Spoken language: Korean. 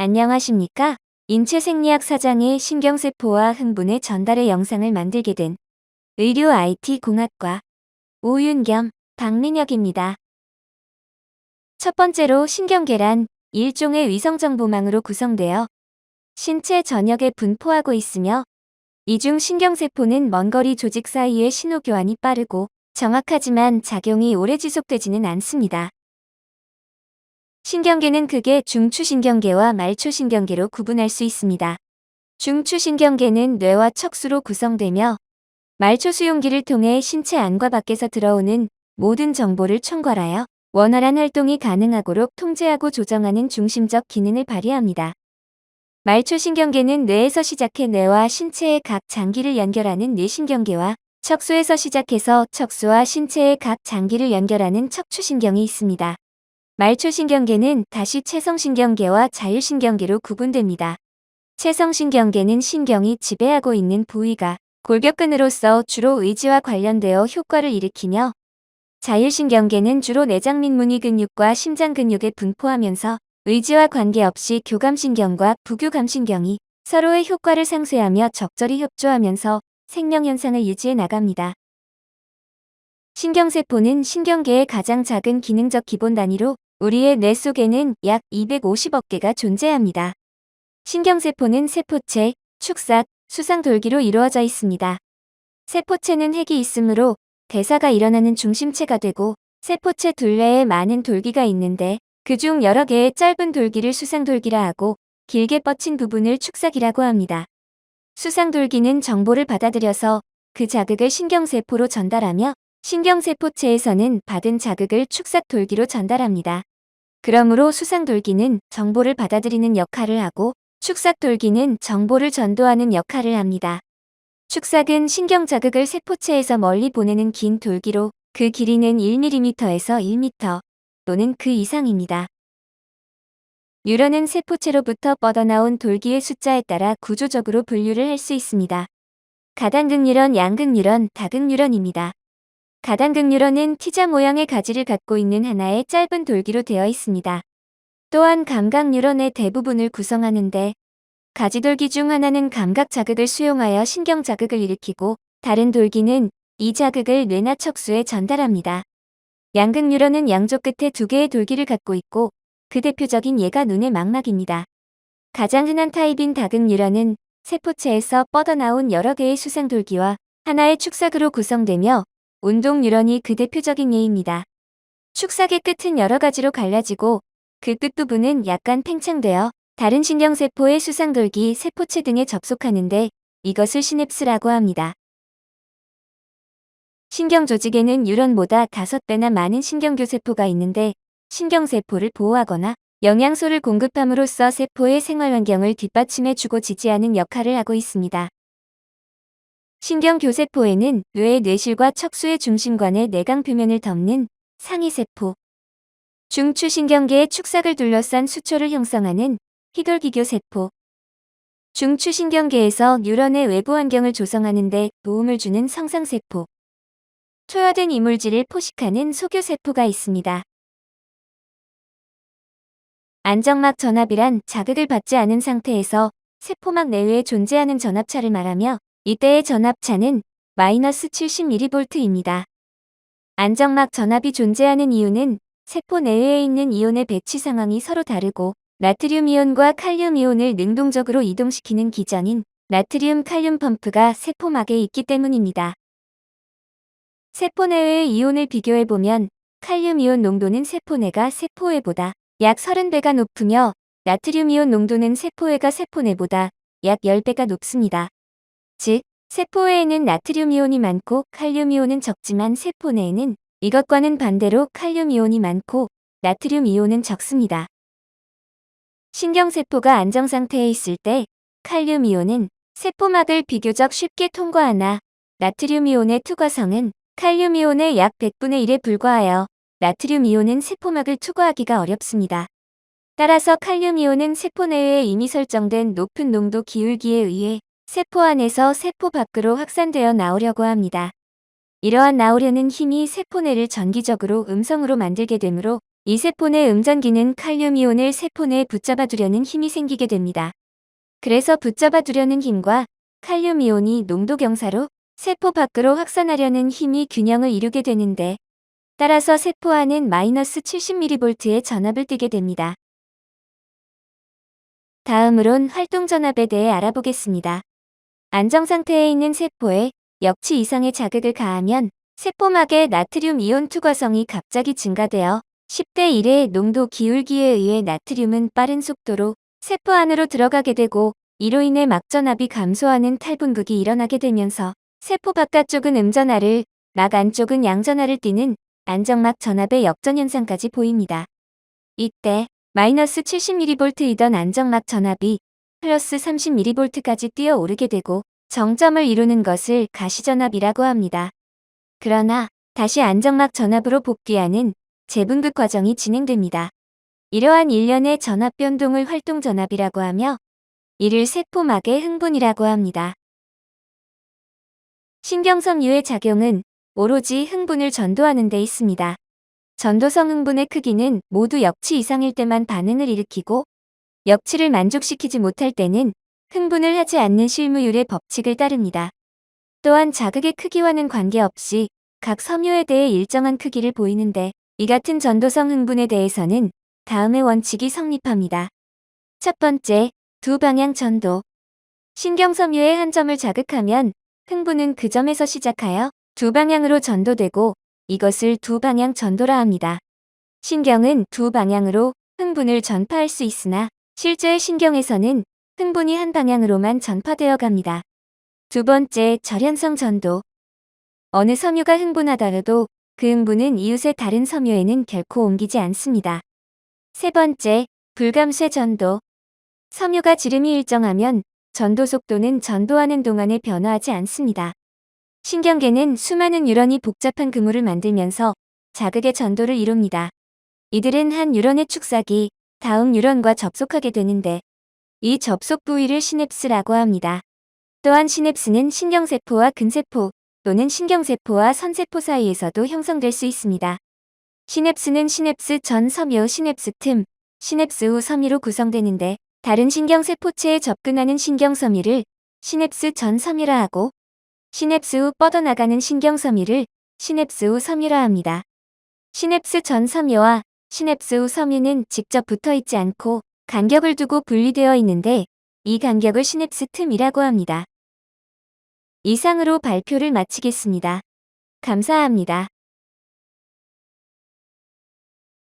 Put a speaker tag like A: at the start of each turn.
A: 안녕하십니까? 인체 생리학 사장의 신경세포와 흥분의 전달의 영상을 만들게 된 의료 IT 공학과 오윤겸, 박민혁입니다. 첫 번째로 신경계란, 일종의 위성정보망으로 구성되어 신체 전역에 분포하고 있으며 이중 신경세포는 먼 거리 조직 사이의 신호교환이 빠르고 정확하지만 작용이 오래 지속되지는 않습니다. 신경계는 크게 중추신경계와 말초신경계로 구분할 수 있습니다. 중추신경계는 뇌와 척수로 구성되며 말초수용기를 통해 신체 안과 밖에서 들어오는 모든 정보를 총괄하여 원활한 활동이 가능하도록 통제하고 조정하는 중심적 기능을 발휘합니다. 말초신경계는 뇌에서 시작해 뇌와 신체의 각 장기를 연결하는 뇌신경계와 척수에서 시작해서 척수와 신체의 각 장기를 연결하는 척추신경이 있습니다. 말초신경계는 다시 체성신경계와 자율신경계로 구분됩니다. 체성신경계는 신경이 지배하고 있는 부위가 골격근으로서 주로 의지와 관련되어 효과를 일으키며 자율신경계는 주로 내장 및 무늬 근육과 심장 근육에 분포하면서 의지와 관계없이 교감신경과 부교감신경이 서로의 효과를 상쇄하며 적절히 협조하면서 생명현상을 유지해 나갑니다. 신경세포는 신경계의 가장 작은 기능적 기본 단위로 우리의 뇌 속에는 약 250억 개가 존재합니다. 신경세포는 세포체, 축삭, 수상돌기로 이루어져 있습니다. 세포체는 핵이 있으므로 대사가 일어나는 중심체가 되고 세포체 둘레에 많은 돌기가 있는데 그중 여러 개의 짧은 돌기를 수상돌기라 하고 길게 뻗친 부분을 축삭이라고 합니다. 수상돌기는 정보를 받아들여서 그 자극을 신경세포로 전달하며 신경세포체에서는 받은 자극을 축삭돌기로 전달합니다. 그러므로 수상돌기는 정보를 받아들이는 역할을 하고 축삭돌기는 정보를 전도하는 역할을 합니다. 축삭은 신경 자극을 세포체에서 멀리 보내는 긴 돌기로 그 길이는 1mm에서 1m 또는 그 이상입니다. 뉴런은 세포체로부터 뻗어나온 돌기의 숫자에 따라 구조적으로 분류를 할 수 있습니다. 가단극 뉴런, 양극 뉴런, 다극 뉴런입니다. 뉴런은 티자 모양의 가지를 갖고 있는 하나의 짧은 돌기로 되어 있습니다. 또한 감각 뉴런의 대부분을 구성하는데 가지돌기 중 하나는 감각 자극을 수용하여 신경 자극을 일으키고 다른 돌기는 이 자극을 뇌나 척수에 전달합니다. 양극 뉴런은 양쪽 끝에 두 개의 돌기를 갖고 있고 그 대표적인 예가 눈의 망막입니다. 가장 흔한 타입인 다극 뉴런은 세포체에서 뻗어나온 여러 개의 수상돌기와 하나의 축삭으로 구성되며 운동 뉴런이 그 대표적인 예입니다. 축삭의 끝은 여러 가지로 갈라지고 그 끝부분은 약간 팽창되어 다른 신경세포의 수상돌기, 세포체 등에 접속하는데 이것을 시냅스라고 합니다. 신경 조직에는 뉴런보다 5배나 많은 신경교세포가 있는데 신경세포를 보호하거나 영양소를 공급함으로써 세포의 생활환경을 뒷받침해주고 지지하는 역할을 하고 있습니다. 신경교세포에는 뇌의 뇌실과 척수의 중심관의 내강 표면을 덮는 상위세포, 중추신경계의 축삭을 둘러싼 수초를 형성하는 희돌기교세포, 중추신경계에서 뉴런의 외부 환경을 조성하는 데 도움을 주는 성상세포, 투여된 이물질을 포식하는 소교세포가 있습니다. 안정막 전압이란 자극을 받지 않은 상태에서 세포막 내외에 존재하는 전압차를 말하며 이때의 전압차는 마이너스 70mV입니다. 안정막 전압이 존재하는 이유는 세포 내외에 있는 이온의 배치 상황이 서로 다르고 나트륨 이온과 칼륨 이온을 능동적으로 이동시키는 기전인 나트륨 칼륨 펌프가 세포막에 있기 때문입니다. 세포 내외의 이온을 비교해보면 칼륨 이온 농도는 세포내가 세포외보다 약 30배가 높으며 나트륨 이온 농도는 세포외가 세포내보다 약 10배가 높습니다. 즉, 세포외에는 나트륨 이온이 많고 칼륨 이온은 적지만 세포 내에는 이것과는 반대로 칼륨 이온이 많고 나트륨 이온은 적습니다. 신경세포가 안정상태에 있을 때 칼륨 이온은 세포막을 비교적 쉽게 통과하나 나트륨 이온의 투과성은 칼륨 이온의 약 100분의 1에 불과하여 나트륨 이온은 세포막을 투과하기가 어렵습니다. 따라서 칼륨 이온은 세포 내외에 이미 설정된 높은 농도 기울기에 의해 세포 안에서 세포 밖으로 확산되어 나오려고 합니다. 이러한 나오려는 힘이 세포 내를 전기적으로 음성으로 만들게 되므로 이 세포 내 음전기는 칼륨 이온을 세포 내에 붙잡아 두려는 힘이 생기게 됩니다. 그래서 붙잡아 두려는 힘과 칼륨 이온이 농도 경사로 세포 밖으로 확산하려는 힘이 균형을 이루게 되는데 따라서 세포 안은 마이너스 70mV의 전압을 띠게 됩니다. 다음으론 활동 전압에 대해 알아보겠습니다. 안정 상태에 있는 세포에 역치 이상의 자극을 가하면 세포막의 나트륨 이온 투과성이 갑자기 증가되어 10대 1의 농도 기울기에 의해 나트륨은 빠른 속도로 세포 안으로 들어가게 되고 이로 인해 막전압이 감소하는 탈분극이 일어나게 되면서 세포 바깥쪽은 음전하를, 막 안쪽은 양전하를 띠는 안정막 전압의 역전현상까지 보입니다. 이때 마이너스 70mV이던 안정막 전압이 플러스 30mV까지 뛰어오르게 되고 정점을 이루는 것을 가시전압이라고 합니다. 그러나 다시 안정막 전압으로 복귀하는 재분극 과정이 진행됩니다. 이러한 일련의 전압 변동을 활동 전압이라고 하며 이를 세포막의 흥분이라고 합니다. 신경섬유의 작용은 오로지 흥분을 전도하는 데 있습니다. 전도성 흥분의 크기는 모두 역치 이상일 때만 반응을 일으키고 역치를 만족시키지 못할 때는 흥분을 하지 않는 실무율의 법칙을 따릅니다. 또한 자극의 크기와는 관계없이 각 섬유에 대해 일정한 크기를 보이는데 이 같은 전도성 흥분에 대해서는 다음의 원칙이 성립합니다. 첫 번째, 두 방향 전도. 신경섬유의 한 점을 자극하면 흥분은 그 점에서 시작하여 두 방향으로 전도되고 이것을 두 방향 전도라 합니다. 신경은 두 방향으로 흥분을 전파할 수 있으나 실제 신경에서는 흥분이 한 방향으로만 전파되어 갑니다. 두 번째, 절연성 전도. 어느 섬유가 흥분하더라도 그 흥분은 이웃의 다른 섬유에는 결코 옮기지 않습니다. 세 번째, 불감쇄 전도. 섬유가 지름이 일정하면 전도 속도는 전도하는 동안에 변화하지 않습니다. 신경계는 수많은 뉴런이 복잡한 그물을 만들면서 자극의 전도를 이룹니다. 이들은 한 뉴런의 축삭이 다음 뉴런과 접속하게 되는데 이 접속 부위를 시냅스라고 합니다. 또한 시냅스는 신경세포와 근세포 또는 신경세포와 선세포 사이에서도 형성될 수 있습니다. 시냅스는 시냅스 전 섬유 시냅스 틈, 시냅스 후 섬유로 구성되는데 다른 신경세포체에 접근하는 신경섬유를 시냅스 전 섬유라 하고 시냅스 후 뻗어나가는 신경섬유를 시냅스 후 섬유라 합니다. 시냅스 전 섬유와 시냅스 후 섬유는 직접 붙어 있지 않고 간격을 두고 분리되어 있는데 이 간격을 시냅스 틈이라고 합니다. 이상으로 발표를 마치겠습니다. 감사합니다.